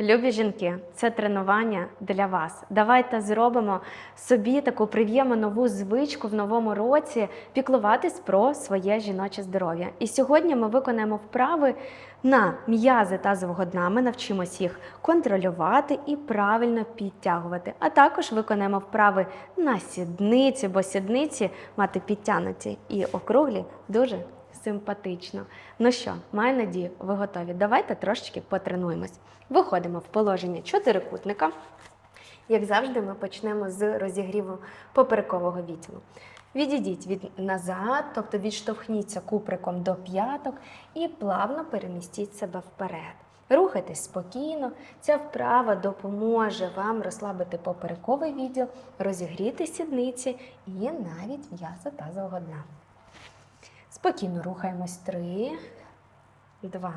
Любі жінки, це тренування для вас. Давайте зробимо собі таку приємну нову звичку в новому році піклуватись про своє жіноче здоров'я. І сьогодні ми виконаємо вправи на м'язи тазового дна. Ми навчимось їх контролювати і правильно підтягувати. А також виконаємо вправи на сідниці, бо сідниці мати підтягнуті і округлі дуже симпатично. Ну що, маю надію, ви готові. Давайте трошечки потренуємось. Виходимо в положення чотирикутника. Як завжди, ми почнемо з розігріву поперекового відділу. Відійдіть від назад, тобто відштовхніться куприком до п'яток і плавно перемістіть себе вперед. Рухайтесь спокійно. Ця вправа допоможе вам розслабити поперековий відділ, розігріти сідниці і навіть м'ясо тазового дна. Спокійно рухаємось. Три, два,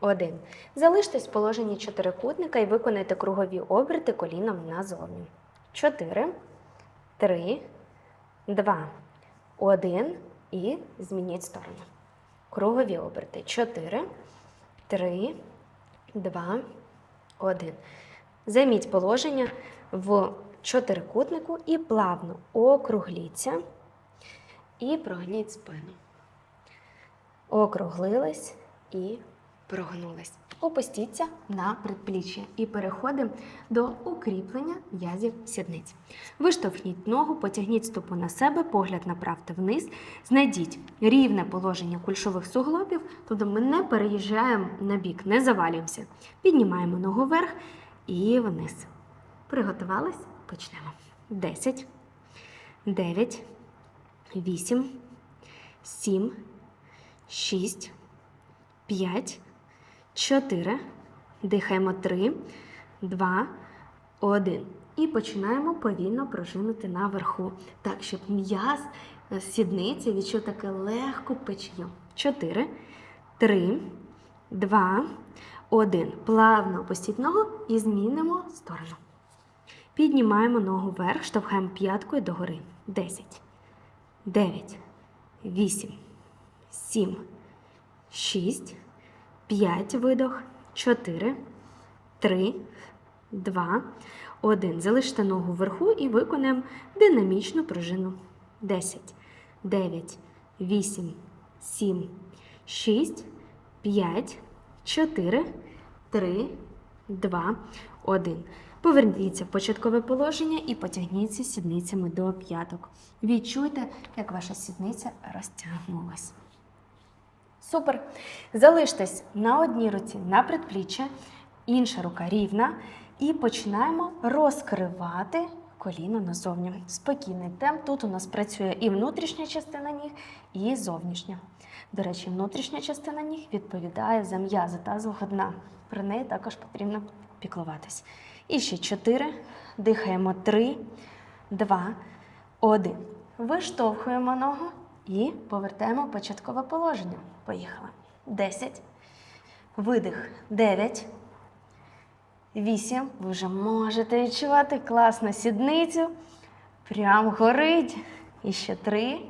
один. Залиштесь в положенні чотирикутника і виконайте кругові оберти коліном назовні. Чотири, три, два, один. І змініть сторону. Кругові оберти. Чотири, три, два, один. Займіть положення в чотирикутнику і плавно округліться. І прогніть спину. Округлились і прогнулись. Опустіться на предпліччя і переходимо до укріплення м'язів сідниць. Виштовхніть ногу, потягніть стопу на себе, погляд направте вниз. Знайдіть рівне положення кульшових суглобів, тобто ми не переїжджаємо на бік, не завалюємося. Піднімаємо ногу вверх і вниз. Приготувались? Почнемо. 10, 9, 8, 7, 6, 5, 4. Дихаємо 3, 2, 1. І починаємо повільно пружинити наверху. Так, щоб м'яз е, сідниці відчув таке легку печію. 4, 3, 2, 1. Плавно опустіть ногу і змінимо сторону. Піднімаємо ногу вверх, штовхаємо п'яткою догори. 10. 9, 8, 7, 6, 5 видох, 4, 3, 2, 1. Залиште ногу вверху і виконаємо динамічну пружину. 10, 9, 8, 7, 6, 5, 4, 3, 2, 1. Поверніться в початкове положення і потягніться сідницями до п'яток. Відчуйте, як ваша сідниця розтягнулась. Супер. Залиштесь на одній руці на предпліччя, інша рука рівна. І починаємо розкривати коліно назовні. Спокійний темп. Тут у нас працює і внутрішня частина ніг, і зовнішня. До речі, внутрішня частина ніг відповідає за м'язи тазового дна. Про неї також потрібно піклуватись. І ще чотири. Дихаємо три, два, один. Виштовхуємо ногу і повертаємо початкове положення. Поїхали. Десять. Видих. Дев'ять. Вісім. Ви вже можете відчувати класно сідницю. Прям горить. І ще три.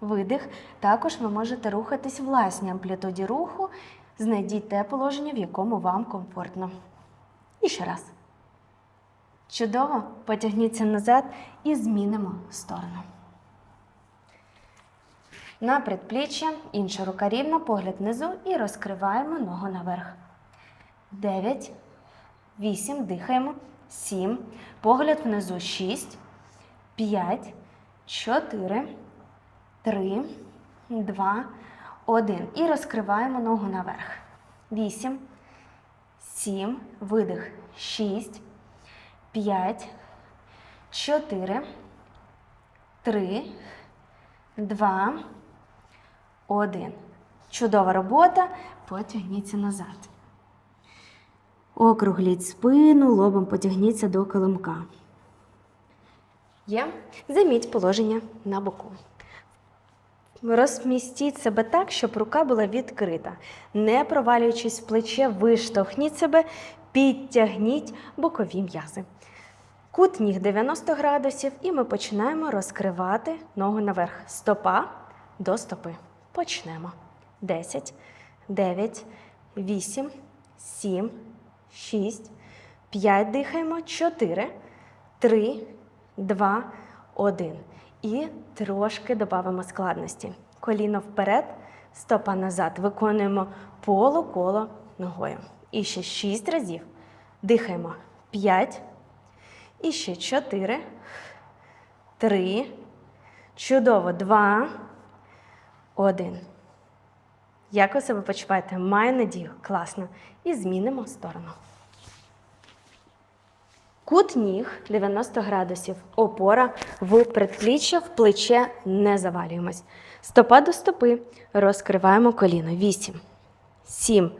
Видих. Також ви можете рухатись власній амплітуді руху. Знайдіть те положення, в якому вам комфортно. І ще раз. Чудово. Потягніться назад і змінимо сторону. На предпліччя, інша рука рівна, погляд внизу і розкриваємо ногу наверх. 9, 8, дихаємо, 7, погляд внизу 6, 5, 4, 3, 2, 1. І розкриваємо ногу наверх. 8, 7, видих, 6, 5, 4, 3, 2, 1. Чудова робота. Потягніться назад. Округліть спину, лобом потягніться до килимка. Є. Займіть положення на боку. Розмістіть себе так, щоб рука була відкрита. Не провалюючись в плече, виштовхніть себе, підтягніть бокові м'язи. Кут ніг 90 градусів, і ми починаємо розкривати ногу наверх. Стопа до стопи. Почнемо. 10, 9, 8, сім, шість, п'ять дихаємо, чотири, три, два, один. І трошки додамо складності. Коліно вперед, стопа назад. Виконуємо полуколо ногою. І ще шість разів. Дихаємо. П'ять. І ще чотири. Три. Чудово. Два. Один. Як ви себе почуваєте? Маю надію. Класно. І змінимо сторону. Кут ніг 90 градусів. Опора в предпліччя, в плече не завалюємось. Стопа до стопи. Розкриваємо коліно. 8, 7,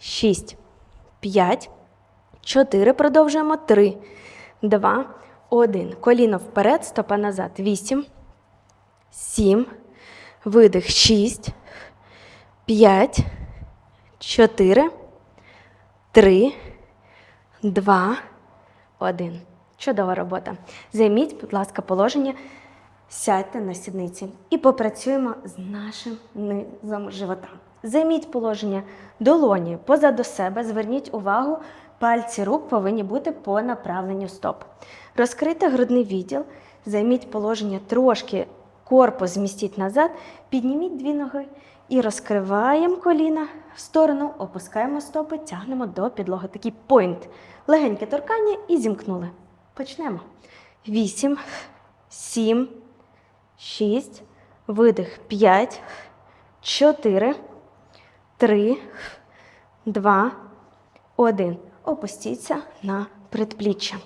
6, 5, 4. Продовжуємо. 3, 2, 1. Коліно вперед, стопа назад. 8, 7, видих. 6, 5, 4, 3, 2, один. Чудова робота. Займіть, будь ласка, положення, сядьте на сідниці і попрацюємо з нашим низом живота. Займіть положення долоні позаду себе. Зверніть увагу, пальці рук повинні бути по направленню стоп. Розкрийте грудний відділ, займіть положення трошки, корпус змістіть назад, підніміть дві ноги і розкриваємо коліна в сторону, опускаємо стопи, тягнемо до підлоги. Такий пойнт. Легеньке торкання і зімкнули. Почнемо. Вісім, сім, шість, видих, п'ять, чотири, три, два, один. Опустіться на предпліччя.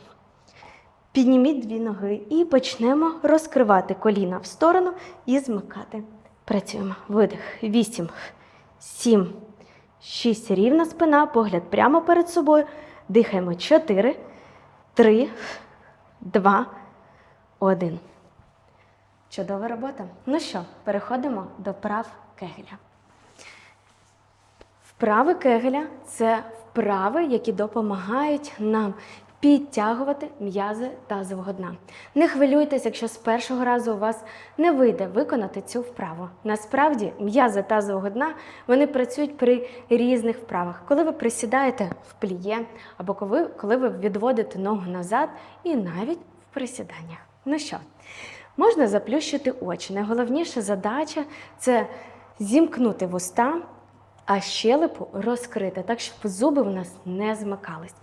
Підніміть дві ноги і почнемо розкривати коліна в сторону і змикати. Працюємо. Видих. Вісім, сім, шість. Рівна спина, погляд прямо перед собою. Дихаємо. Чотири, три, два, один. Чудова робота. Ну що, переходимо до прав кегеля. Вправи кегеля це вправи, які допомагають нам підтягувати м'язи тазового дна. Не хвилюйтесь, якщо з першого разу у вас не вийде виконати цю вправу. Насправді, м'язи тазового дна вони працюють при різних вправах. Коли ви присідаєте в пліє, або коли, коли ви відводите ногу назад, і навіть в присіданнях. Ну що, можна заплющити очі. Найголовніша задача це зімкнути вуста, а щелепу розкрити, так щоб зуби в нас не змикались.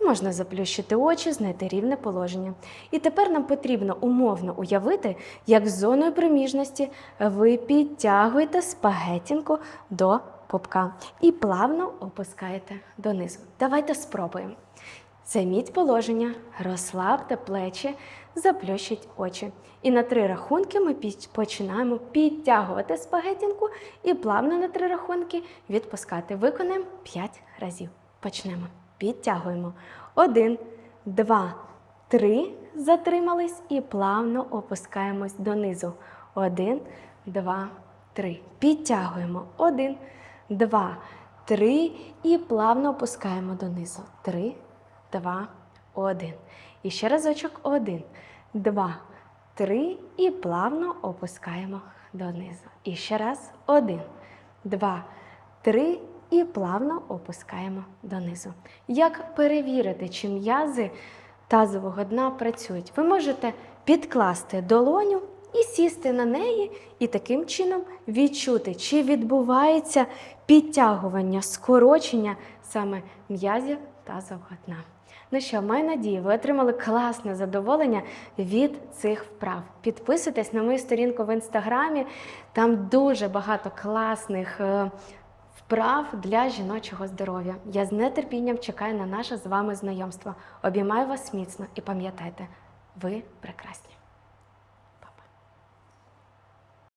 Можна заплющити очі, знайти рівне положення. І тепер нам потрібно умовно уявити, як з зоною проміжності ви підтягуєте спагетінку до попка і плавно опускаєте донизу. Давайте спробуємо. Займіть положення, розслабте плечі, заплющіть очі. І на три рахунки ми починаємо підтягувати спагетінку і плавно на три рахунки відпускати. Виконаємо 5 разів. Почнемо. Підтягуємо. Один, два, три. Затримались і плавно опускаємось донизу. Один, два, три. Підтягуємо. Один, два, три. І плавно опускаємо донизу. Три, два, один. І ще разочок. Один, два, три. І плавно опускаємо донизу. І ще раз. Один, два, три. І плавно опускаємо донизу. Як перевірити, чи м'язи тазового дна працюють? Ви можете підкласти долоню і сісти на неї, і таким чином відчути, чи відбувається підтягування, скорочення саме м'язів тазового дна. Ну що, маю надію, ви отримали класне задоволення від цих вправ. Підписуйтесь на мою сторінку в інстаграмі, там дуже багато класних. Вправ для жіночого здоров'я. Я з нетерпінням чекаю на наше з вами знайомство. Обіймаю вас міцно і пам'ятайте, ви прекрасні.